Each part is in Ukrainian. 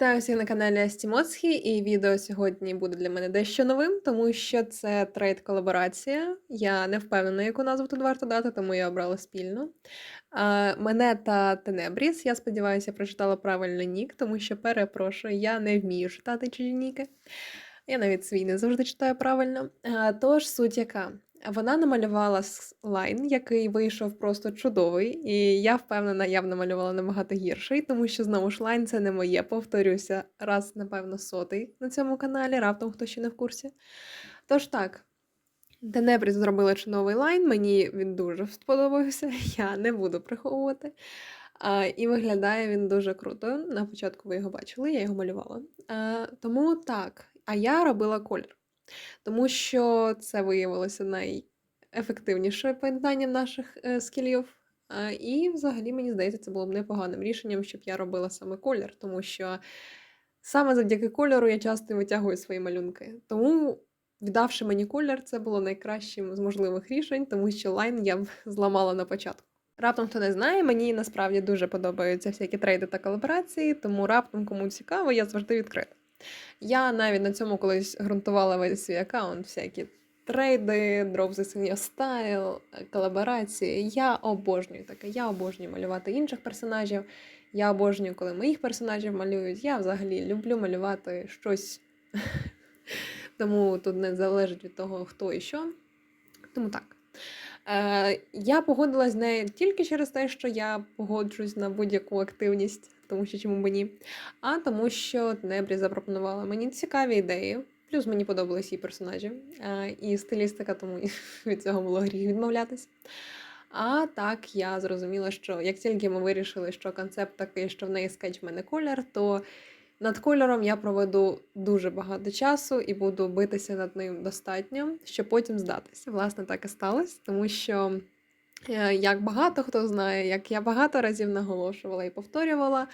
Вітаю всіх на каналі Астімоцхі, і відео сьогодні буде для мене дещо новим, тому що це трейд-колаборація. Я не впевнена, яку назву тут варто дати, тому я обрала спільну. Мене та Тенебріс, я сподіваюся, прочитала правильно нік, тому що перепрошую, я не вмію читати чужі ніки. Я навіть свій не завжди читаю правильно. Тож суть яка. Вона намалювала лайн, який вийшов просто чудовий, і я впевнена, я б намалювала набагато гірший, тому що знову ж лайн це не моє. Повторюся, раз, напевно, сотий на цьому каналі, раптом хто ще не в курсі. Тож так, Денебріс зробила чудовий лайн, мені він дуже сподобався, я не буду приховувати. А, І виглядає він дуже круто. На початку ви його бачили, я його малювала. А, Тому так, а я робила колір. Тому що це виявилося найефективніше поєднанням наших е, скілів. І взагалі, мені здається, це було б непоганим рішенням, щоб я робила саме колір, тому що саме завдяки кольору я часто витягую свої малюнки. Тому, віддавши мені колір, це було найкращим з можливих рішень, тому що лайн я б зламала на початку. Раптом хто не знає, мені насправді дуже подобаються всякі трейди та колаборації, тому раптом кому цікаво, я завжди відкрита. Я навіть на цьому колись ґрунтувала весь свій аккаунт, всякі трейди, Senior Style, колаборації. Я обожнюю таке. Я обожнюю малювати інших персонажів. Я обожнюю, коли моїх персонажів малюють. Я взагалі люблю малювати щось. Тому тут не залежить від того, хто і що. Тому так. Е, Я погодилась з нею тільки через те, що я погоджуюсь на будь-яку активність тому що чому б ні. А тому, що Небрі запропонувала мені цікаві ідеї. Плюс мені подобались її персонажі і стилістика, тому від цього було гріх відмовлятись. А так я зрозуміла, що як тільки ми вирішили, що концепт такий, що в неї скетч в мене колір, то над кольором я проведу дуже багато часу і буду битися над ним достатньо, щоб потім здатися. Власне, так і сталося, тому що Е, як багато хто знає, як я багато разів наголошувала і повторювала,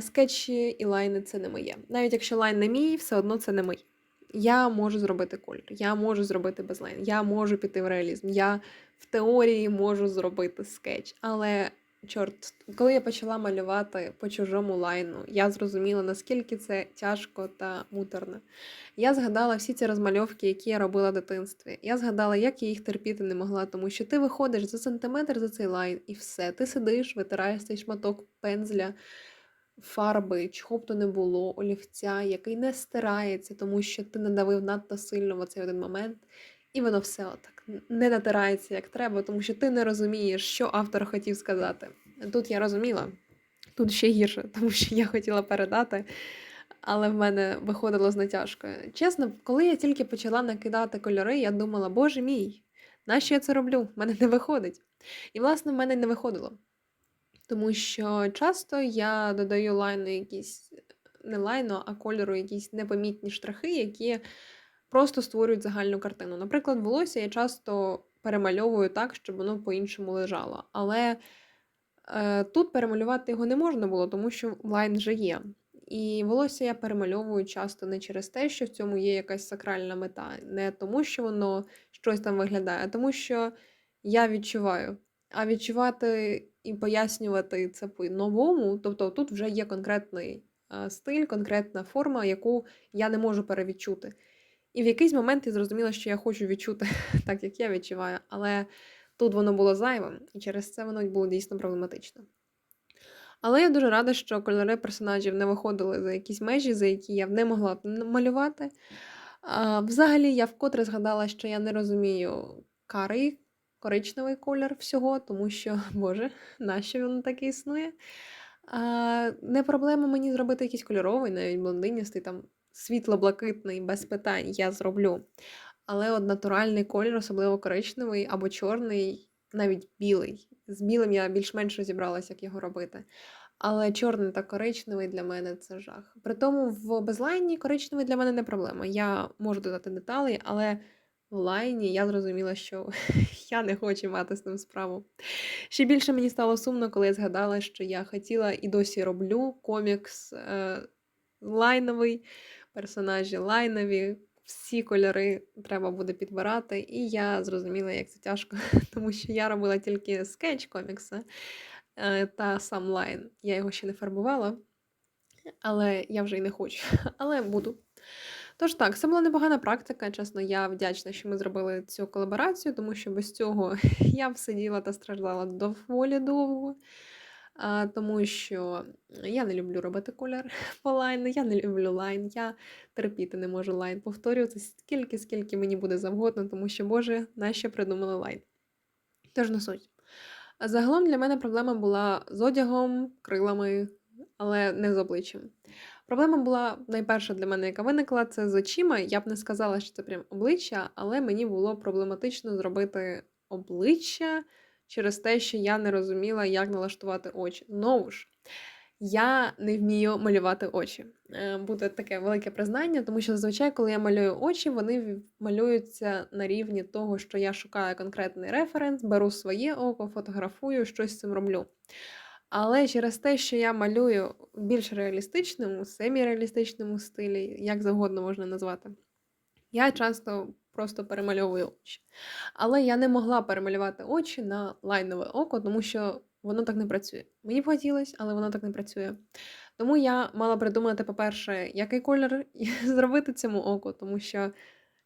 скетчі і лайни це не моє. Навіть якщо лайн не мій, все одно це не моє. Я можу зробити колір, я можу зробити без лайн, я можу піти в реалізм, я в теорії можу зробити скетч, але Чорт, коли я почала малювати по чужому лайну, я зрозуміла, наскільки це тяжко та муторно. Я згадала всі ці розмальовки, які я робила в дитинстві. Я згадала, як я їх терпіти не могла, тому що ти виходиш за сантиметр за цей лайн, і все. Ти сидиш, витираєш цей шматок пензля, фарби, чого б то не було, олівця, який не стирається, тому що ти надавив надто сильно в цей один момент. І воно все отак не натирається як треба, тому що ти не розумієш, що автор хотів сказати. Тут я розуміла, тут ще гірше, тому що я хотіла передати, але в мене виходило з натяжкою. Чесно, коли я тільки почала накидати кольори, я думала, боже мій, нащо я це роблю? В мене не виходить. І, власне, в мене не виходило. Тому що часто я додаю лайну якісь, не лайну, а кольору якісь непомітні штрихи, які просто створюють загальну картину. Наприклад, волосся я часто перемальовую так, щоб воно по-іншому лежало. Але е, тут перемалювати його не можна було, тому що лайн вже є. І волосся я перемальовую часто не через те, що в цьому є якась сакральна мета, не тому, що воно щось там виглядає, а тому що я відчуваю. А відчувати і пояснювати це по-новому, тобто тут вже є конкретний е, стиль, конкретна форма, яку я не можу перевідчути. І в якийсь момент я зрозуміла, що я хочу відчути так, як я відчуваю, але тут воно було зайвим, і через це воно було дійсно проблематично. Але я дуже рада, що кольори персонажів не виходили за якісь межі, за які я не могла малювати. Взагалі, я вкотре згадала, що я не розумію карий, коричневий колір всього, тому що, Боже, нащо він такий існує? Не проблема мені зробити якийсь кольоровий, навіть блондиністий, там світло-блакитний, без питань я зроблю. Але от натуральний колір, особливо коричневий або чорний, навіть білий. З білим я більш-менш розібралася, як його робити. Але чорний та коричневий для мене це жах. При тому в безлайні коричневий для мене не проблема. Я можу додати деталі, але в лайні я зрозуміла, що я не хочу мати з ним справу. Ще більше мені стало сумно, коли я згадала, що я хотіла і досі роблю комікс е, лайновий персонажі лайнові, всі кольори треба буде підбирати. І я зрозуміла, як це тяжко, тому що я робила тільки скетч комікса е, та сам лайн. Я його ще не фарбувала. але я вже й не хочу, але буду. Тож так, це була непогана практика. Чесно, я вдячна, що ми зробили цю колаборацію, тому що без цього я б сиділа та страждала доволі довго. Тому що я не люблю робити колір по лайну, я не люблю лайн, я терпіти не можу лайн. Повторюю це скільки, мені буде завгодно, тому що, Боже, нащо придумали лайн. Тож не суть. Загалом для мене проблема була з одягом, крилами, але не з обличчям. Проблема була найперша для мене, яка виникла, це з очима. Я б не сказала, що це прям обличчя, але мені було проблематично зробити обличчя через те, що я не розуміла, як налаштувати очі. Знову ж, я не вмію малювати очі. Е, Буде таке велике признання, тому що зазвичай, коли я малюю очі, вони малюються на рівні того, що я шукаю конкретний референс, беру своє око, фотографую, щось з цим роблю. Але через те, що я малюю в більш реалістичному, семіреалістичному стилі, як завгодно можна назвати, я часто просто перемальовую очі. Але я не могла перемалювати очі на лайнове око, тому що воно так не працює. Мені б хотілося, але воно так не працює. Тому я мала придумати, по-перше, який колір зробити цьому оку, тому що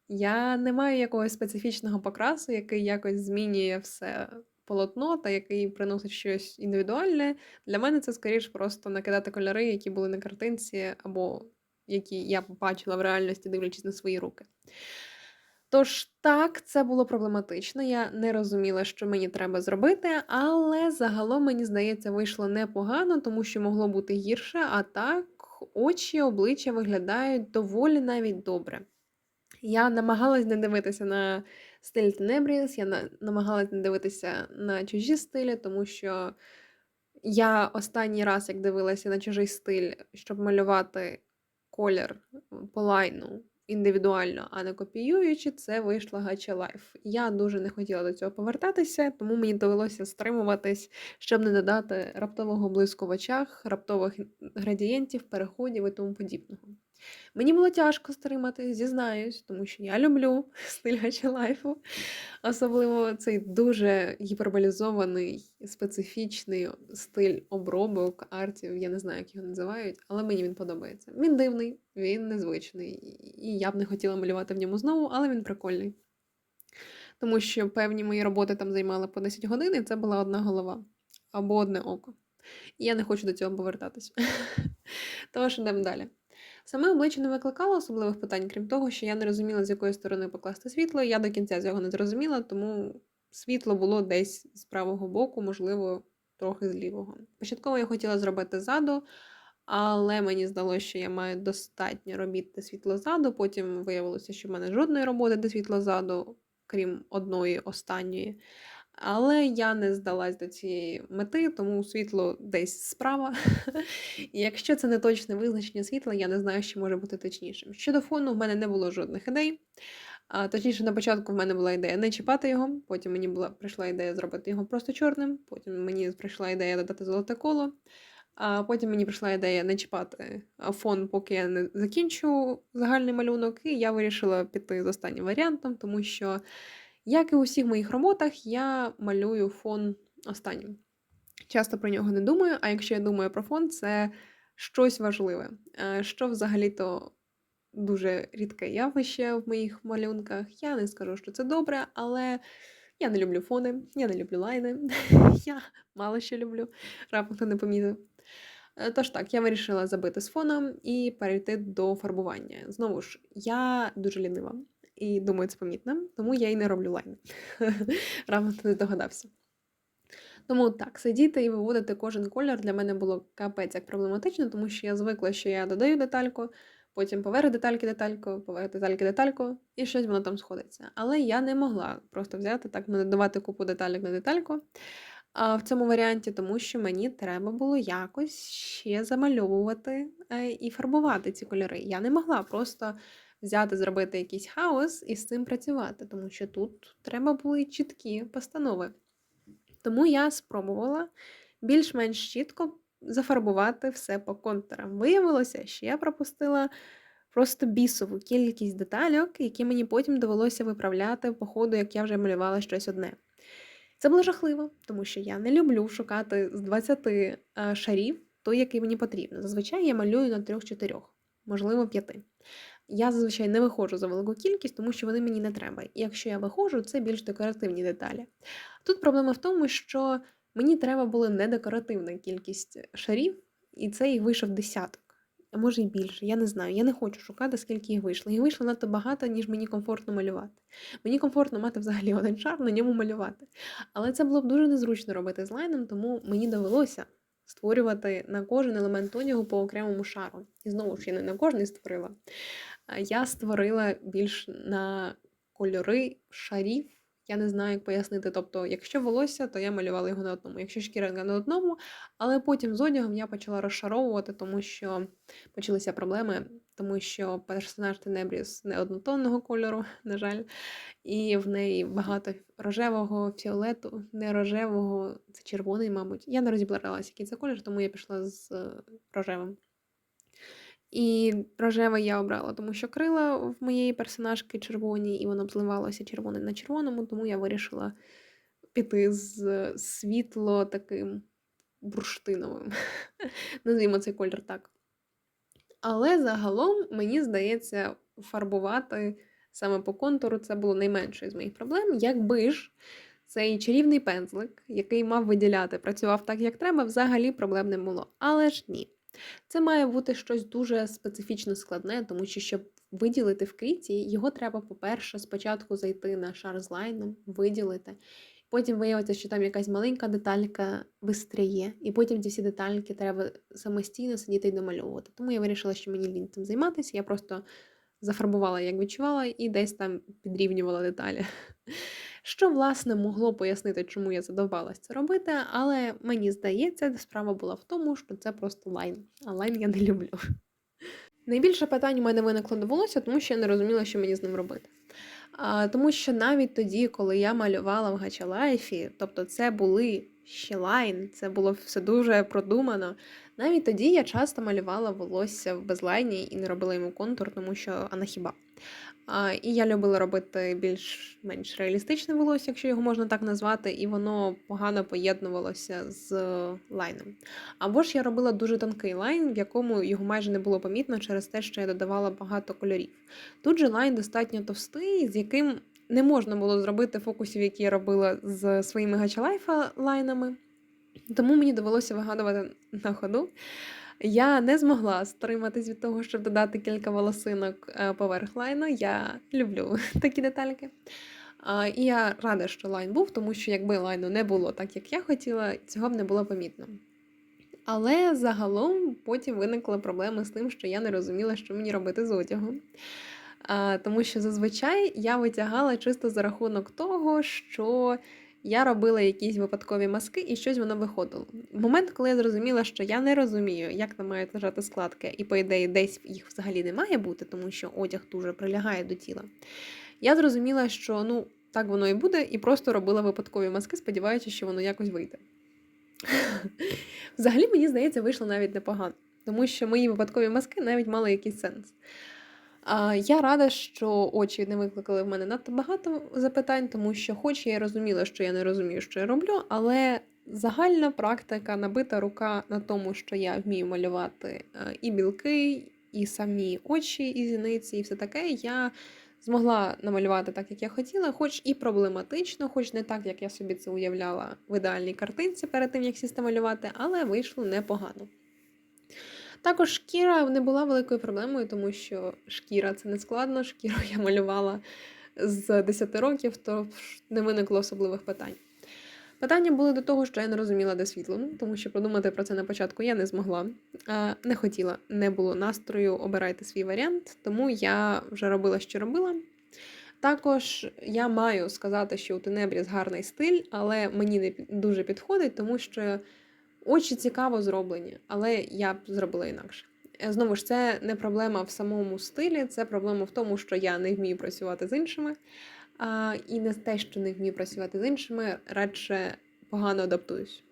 я не маю якогось специфічного покрасу, який якось змінює все полотно та який приносить щось індивідуальне. Для мене це скоріш просто накидати кольори, які були на картинці, або які я побачила в реальності, дивлячись на свої руки. Тож так, це було проблематично. Я не розуміла, що мені треба зробити, але загалом, мені здається, вийшло непогано, тому що могло бути гірше, а так очі, обличчя виглядають доволі навіть добре. Я намагалась не дивитися на стиль Тенебріс, я намагалась не дивитися на чужі стилі, тому що я останній раз, як дивилася на чужий стиль, щоб малювати колір по лайну індивідуально, а не копіюючи, це вийшла Гача Лайф. Я дуже не хотіла до цього повертатися, тому мені довелося стримуватись, щоб не додати раптового блиску в очах, раптових градієнтів, переходів і тому подібного. Мені було тяжко стримати, зізнаюсь, тому що я люблю стиль Гача Лайфу. Особливо цей дуже гіперболізований, специфічний стиль обробок, артів, я не знаю, як його називають, але мені він подобається. Він дивний, він незвичний, і я б не хотіла малювати в ньому знову, але він прикольний. Тому що певні мої роботи там займали по 10 годин, і це була одна голова або одне око. І я не хочу до цього повертатись. Тож йдемо далі. Саме обличчя не викликало особливих питань, крім того, що я не розуміла, з якої сторони покласти світло. Я до кінця цього не зрозуміла, тому світло було десь з правого боку, можливо, трохи з лівого. Початково я хотіла зробити ззаду, але мені здалося, що я маю достатньо робіт де світло ззаду. Потім виявилося, що в мене жодної роботи де світло ззаду, крім одної останньої. Але я не здалась до цієї мети, тому світло десь справа. І якщо це не точне визначення світла, я не знаю, що може бути точнішим. Щодо фону, в мене не було жодних ідей. А, точніше, на початку в мене була ідея не чіпати його, потім мені була прийшла ідея зробити його просто чорним, потім мені прийшла ідея додати золоте коло. А потім мені прийшла ідея не чіпати фон, поки я не закінчу загальний малюнок, і я вирішила піти з останнім варіантом, тому що. Як і у всіх моїх роботах, я малюю фон останнім. Часто про нього не думаю, а якщо я думаю про фон, це щось важливе. Е, Що взагалі-то дуже рідке явище в моїх малюнках. Я не скажу, що це добре, але я не люблю фони, я не люблю лайни. Я мало що люблю, раптом хто не помітив. Е, Тож так, я вирішила забити з фоном і перейти до фарбування. Знову ж, я дуже лінива і думаю, це помітно, тому я і не роблю лайни. Ти не догадався. Тому так, сидіти і виводити кожен колір для мене було капець як проблематично, тому що я звикла, що я додаю детальку, потім поверх детальки детальку, поверх детальки детальку, і щось воно там сходиться. Але я не могла просто взяти так, не додавати купу деталек на детальку в цьому варіанті, тому що мені треба було якось ще замальовувати е, і фарбувати ці кольори. Я не могла просто взяти, зробити якийсь хаос і з цим працювати, тому що тут треба були чіткі постанови. Тому я спробувала більш-менш чітко зафарбувати все по контурам. Виявилося, що я пропустила просто бісову кількість детальок, які мені потім довелося виправляти по ходу, як я вже малювала щось одне. Це було жахливо, тому що я не люблю шукати з 20 е, шарів той, який мені потрібно. Зазвичай я малюю на трьох-чотирьох, можливо, п'яти. Я зазвичай не виходжу за велику кількість, тому що вони мені не треба. І якщо я виходжу, це більш декоративні деталі. Тут проблема в тому, що мені треба було не декоративна кількість шарів, і це їх вийшов десяток. А може й більше, я не знаю. Я не хочу шукати, скільки їх вийшло. Їх вийшло надто багато, ніж мені комфортно малювати. Мені комфортно мати взагалі один шар, на ньому малювати. Але це було б дуже незручно робити з лайном, тому мені довелося створювати на кожен елемент одягу по окремому шару. І знову ж я не на кожний створила. А Я створила більш на кольори шарів. Я не знаю, як пояснити. Тобто, якщо волосся, то я малювала його на одному, якщо шкіра на одному, але потім з одягом я почала розшаровувати, тому що почалися проблеми, тому що персонаж Тенебріс не однотонного кольору, на жаль, і в неї багато рожевого, фіолету, не рожевого, це червоний, мабуть. Я не розібралася, який це колір, тому я пішла з е, рожевим. І рожеве я обрала, тому що крила в моєї персонажки червоні, і воно б зливалося червоне на червоному, тому я вирішила піти з світло таким бурштиновим. Назвімо цей колір так. Але загалом, мені здається, фарбувати саме по контуру це було найменшою з моїх проблем. Якби ж цей чарівний пензлик, який мав виділяти, працював так, як треба, взагалі проблем не було. Але ж ні. Це має бути щось дуже специфічно складне, тому що, щоб виділити в квіті, його треба, по-перше, спочатку зайти на шар з лайном, виділити. Потім виявиться, що там якась маленька деталька вистряє, і потім ці всі детальки треба самостійно сидіти і домальовувати. Тому я вирішила, що мені лінь цим займатися. Я просто зафарбувала, як відчувала, і десь там підрівнювала деталі. Що, власне, могло пояснити, чому я задовбалась це робити, але мені здається, справа була в тому, що це просто лайн, а лайн я не люблю. Найбільше питань у мене виникло до волосся, тому що я не розуміла, що мені з ним робити. А, Тому що навіть тоді, коли я малювала в Гачалайфі, тобто це були ще лайн, це було все дуже продумано. Навіть тоді я часто малювала волосся в безлайні і не робила йому контур, тому що а на хіба. І я любила робити більш-менш реалістичне волосся, якщо його можна так назвати, і воно погано поєднувалося з лайном. Або ж я робила дуже тонкий лайн, в якому його майже не було помітно через те, що я додавала багато кольорів. Тут же лайн достатньо товстий, з яким не можна було зробити фокусів, які я робила з своїми гачалайфа лайнами. Тому мені довелося вигадувати на ходу. Я не змогла стриматись від того, щоб додати кілька волосинок е, поверх лайну. Я люблю такі детальки. І я рада, що лайн був, тому що якби лайну не було так, як я хотіла, цього б не було помітно. Але загалом потім виникла проблема з тим, що я не розуміла, що мені робити з одягом. Тому що зазвичай я витягала чисто за рахунок того, що я робила якісь випадкові маски і щось воно виходило. Момент, коли я зрозуміла, що я не розумію, як там мають лежати складки, і, по ідеї, десь їх взагалі не має бути, тому що одяг дуже прилягає до тіла. Я зрозуміла, що ну, так воно і буде, і просто робила випадкові маски, сподіваючись, що воно якось вийде. Взагалі, мені здається, вийшло навіть непогано, тому що мої випадкові маски навіть мали якийсь сенс. Я рада, що очі не викликали в мене надто багато запитань, тому що, хоч я розуміла, що я не розумію, що я роблю, але загальна практика, набита рука на тому, що я вмію малювати е, і білки, і самі очі, і зіниці, і все таке, я змогла намалювати так, як я хотіла, хоч і проблематично, хоч не так, як я собі це уявляла в ідеальній картинці перед тим, як сісти малювати, але вийшло непогано. Також шкіра не була великою проблемою, тому що шкіра це не складно, шкіру я малювала з 10 років, то не виникло особливих питань. Питання були до того, що я не розуміла, де світло, тому що подумати про це на початку я не змогла, не хотіла, не було настрою, обирайте свій варіант, тому я вже робила, що робила. Також я маю сказати, що у Тенебріс гарний стиль, але мені не дуже підходить, тому що Очі цікаво зроблені, але я б зробила інакше. Е, знову ж, це не проблема в самому стилі, це проблема в тому, що я не вмію працювати з іншими. А, І не те, що не вмію працювати з іншими, радше погано адаптуюсь.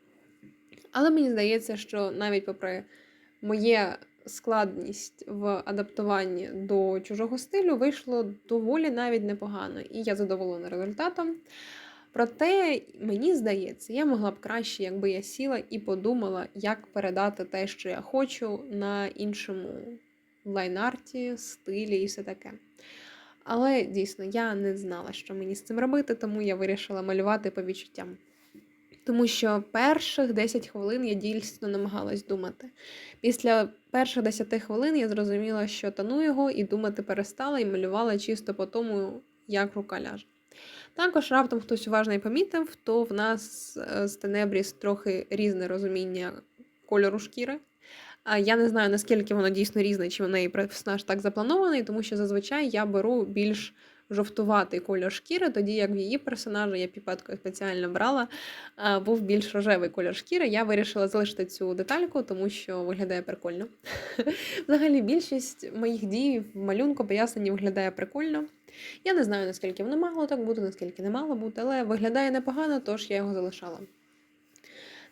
Але мені здається, що навіть попри моє складність в адаптуванні до чужого стилю, вийшло доволі навіть непогано. І я задоволена результатом. Проте, мені здається, я могла б краще, якби я сіла і подумала, як передати те, що я хочу, на іншому лайнарті, стилі і все таке. Але дійсно, я не знала, що мені з цим робити, тому я вирішила малювати по відчуттям. Тому що перших 10 хвилин я дійсно намагалась думати. Після перших 10 хвилин я зрозуміла, що тону його і думати перестала, і малювала чисто по тому, як рука ляже. Також раптом хтось уважно і помітив, то в нас е, з Тенебріс трохи різне розуміння кольору шкіри. Я не знаю, наскільки воно дійсно різне, чи в неї персонаж так запланований, тому що зазвичай я беру більш жовтуватий кольор шкіри, тоді як в її персонажа, я піпеткою спеціально брала, був більш рожевий кольор шкіри. Я вирішила залишити цю детальку, тому що виглядає прикольно. Взагалі, більшість моїх дій в малюнку поясненні виглядає прикольно. Я не знаю, наскільки воно мало так бути, наскільки не мало бути, але виглядає непогано, тож я його залишала.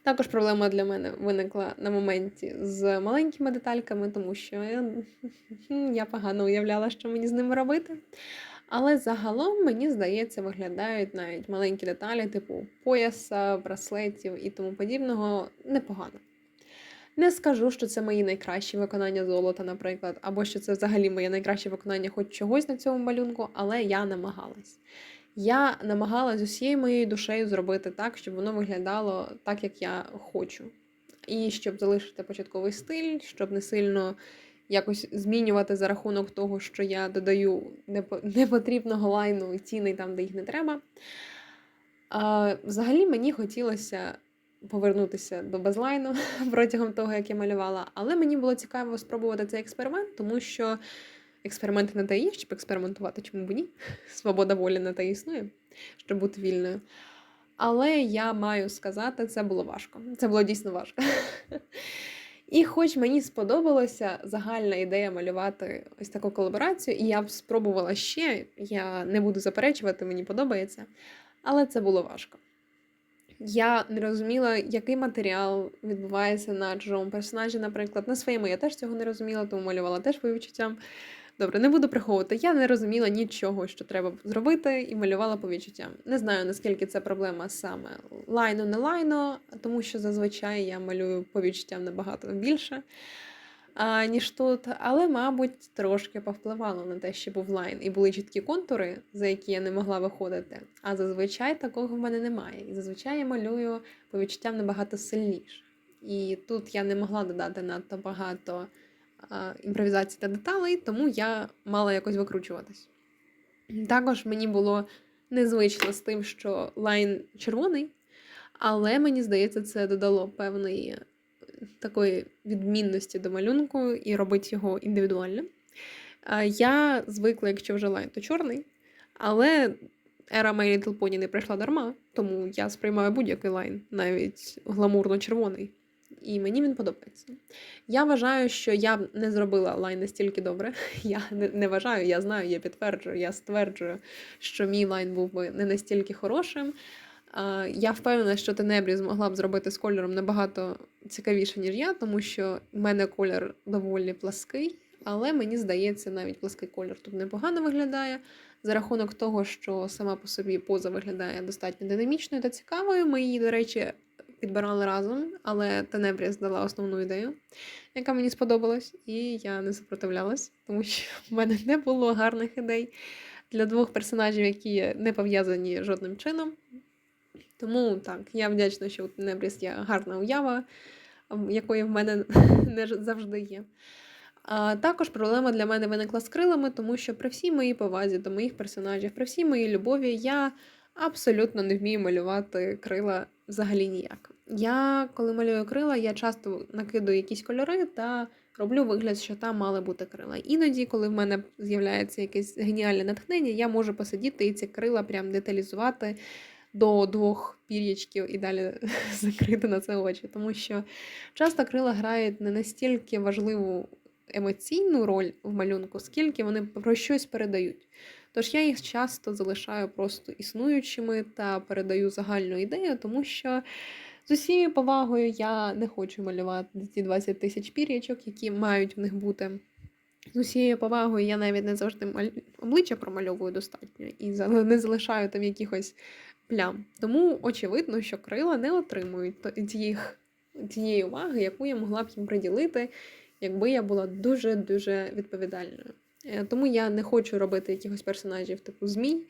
Також проблема для мене виникла на моменті з маленькими детальками, тому що я, я погано уявляла, що мені з ними робити. Але загалом, мені здається, виглядають навіть маленькі деталі, типу пояса, браслетів і тому подібного, непогано. Не скажу, що це мої найкращі виконання золота, наприклад, або що це взагалі моє найкраще виконання хоч чогось на цьому малюнку, але я намагалась. Я намагалась усією моєю душею зробити так, щоб воно виглядало так, як я хочу. І щоб залишити початковий стиль, щоб не сильно якось змінювати за рахунок того, що я додаю непотрібного лайну і ціни там, де їх не треба. А, Взагалі мені хотілося повернутися до безлайну протягом того, як я малювала, але мені було цікаво спробувати цей експеримент, тому що експерименти на те є, щоб експериментувати, чому б ні? Свобода волі на те існує, щоб бути вільною. Але я маю сказати, це було важко. Це було дійсно важко. І хоч мені сподобалася загальна ідея малювати ось таку колаборацію, і я б спробувала ще, я не буду заперечувати, мені подобається, але це було важко. Я не розуміла, який матеріал відбувається на чужому персонажі, наприклад. На своєму я теж цього не розуміла, тому малювала теж по відчуттям. Добре, не буду приховувати. Я не розуміла нічого, що треба зробити, і малювала по відчуттям. Не знаю, наскільки це проблема саме лайно не лайно, тому що зазвичай я малюю по відчуттям набагато більше, ніж тут. Але, мабуть, трошки повпливало на те, що був лайн, і були чіткі контури, за які я не могла виходити. А зазвичай такого в мене немає. І зазвичай я малюю по відчуттям набагато сильніше. І тут я не могла додати надто багато імпровізації та деталей, тому я мала якось викручуватись. Також мені було незвично з тим, що лайн червоний, але мені здається, це додало певної такої відмінності до малюнку і робить його індивідуальним. Я звикла, якщо вже лайн, то чорний, але ера My Little Pony не прийшла дарма, тому я сприймаю будь-який лайн, навіть гламурно-червоний і мені він подобається. Я вважаю, що я не зробила лайн настільки добре. Я не, не вважаю, я знаю, я підтверджую, я стверджую, що мій лайн був би не настільки хорошим. Я впевнена, що Тенебрі змогла б зробити з кольором набагато цікавіше, ніж я, тому що в мене колір доволі плаский, але мені здається, навіть плаский колір тут непогано виглядає. За рахунок того, що сама по собі поза виглядає достатньо динамічною та цікавою. Ми її, до речі, підбирали разом, але Тенебріс дала основну ідею, яка мені сподобалась, і я не сопротивлялась, тому що в мене не було гарних ідей для двох персонажів, які не пов'язані жодним чином. Тому так, я вдячна, що у Тенебріс є гарна уява, якої в мене не завжди є. А Також проблема для мене виникла з крилами, тому що при всій моїй повазі до моїх персонажів, при всій моїй любові, я абсолютно не вмію малювати крила взагалі ніяк. Я, коли малюю крила, я часто накидую якісь кольори та роблю вигляд, що там мали бути крила. Іноді, коли в мене з'являється якесь геніальне натхнення, я можу посидіти і ці крила прям деталізувати до двох пір'ячків і далі закрити на це очі. Тому що часто крила грають не настільки важливу емоційну роль в малюнку, скільки вони про щось передають. Тож я їх часто залишаю просто існуючими та передаю загальну ідею, тому що з усією повагою я не хочу малювати ці 20 тисяч пір'ячок, які мають в них бути. З усією повагою я навіть не завжди маль... обличчя промальовую достатньо і не залишаю там якихось плям. Тому очевидно, що крила не отримують то- тієї, уваги, яку я могла б їм приділити, якби я була дуже-дуже відповідальною. Е, Тому я не хочу робити якихось персонажів типу змій,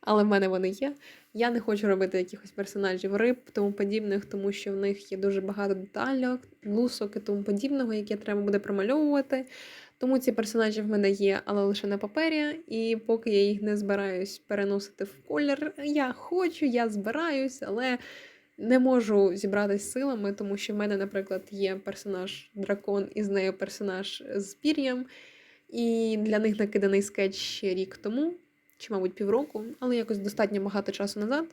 але в мене вони є. Я не хочу робити якихось персонажів риб, тому подібних, тому що в них є дуже багато детальок, лусок і тому подібного, яке треба буде промальовувати. Тому ці персонажі в мене є, але лише на папері. І поки я їх не збираюсь переносити в колір, я хочу, я збираюсь, але не можу зібратись силами, тому що в мене, наприклад, є персонаж дракон, і з нею персонаж з пір'ям. І для них накиданий скетч ще рік тому, чи, мабуть, півроку, але якось достатньо багато часу назад.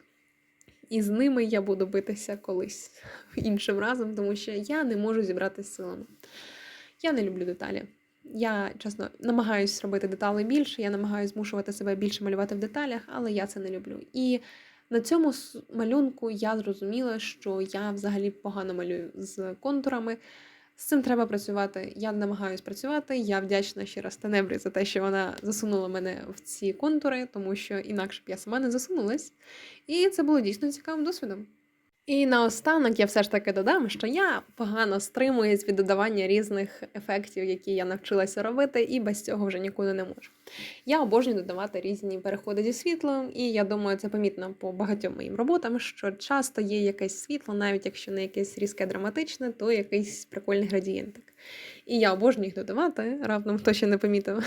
І з ними я буду битися колись іншим разом, тому що я не можу зібратися силами. Я не люблю деталі. Я чесно намагаюсь робити деталі більше, я намагаюся змушувати себе більше малювати в деталях, але я це не люблю. І на цьому малюнку я зрозуміла, що я взагалі погано малюю з контурами. З цим треба працювати. Я намагаюсь працювати. Я вдячна ще раз Тенебрі за те, що вона засунула мене в ці контури, тому що інакше б я сама не засунулась. І це було дійсно цікавим досвідом. І наостанок я все ж таки додам, що я погано стримуюсь від додавання різних ефектів, які я навчилася робити, і без цього вже нікуди не можу. Я обожнюю додавати різні переходи зі світлом, і я думаю, це помітно по багатьом моїм роботам, що часто є якесь світло, навіть якщо не якесь різке драматичне, то якийсь прикольний градієнтик. І я обожнюю їх додавати, раптом хто ще не помітив.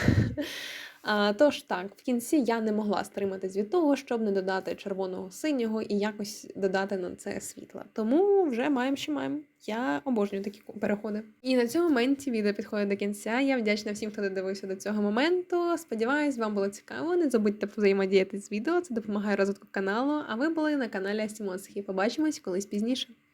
А, тож так, в кінці я не могла стриматись від того, щоб не додати червоного синього і якось додати на це світла. Тому вже маємо, що маємо. Я обожнюю такі переходи. І на цьому моменті відео підходить до кінця. Я вдячна всім, хто додивився до цього моменту. Сподіваюсь, вам було цікаво. Не забудьте взаємодіяти з відео, це допомагає розвитку каналу. А ви були на каналі Асімосхі. Побачимось колись пізніше.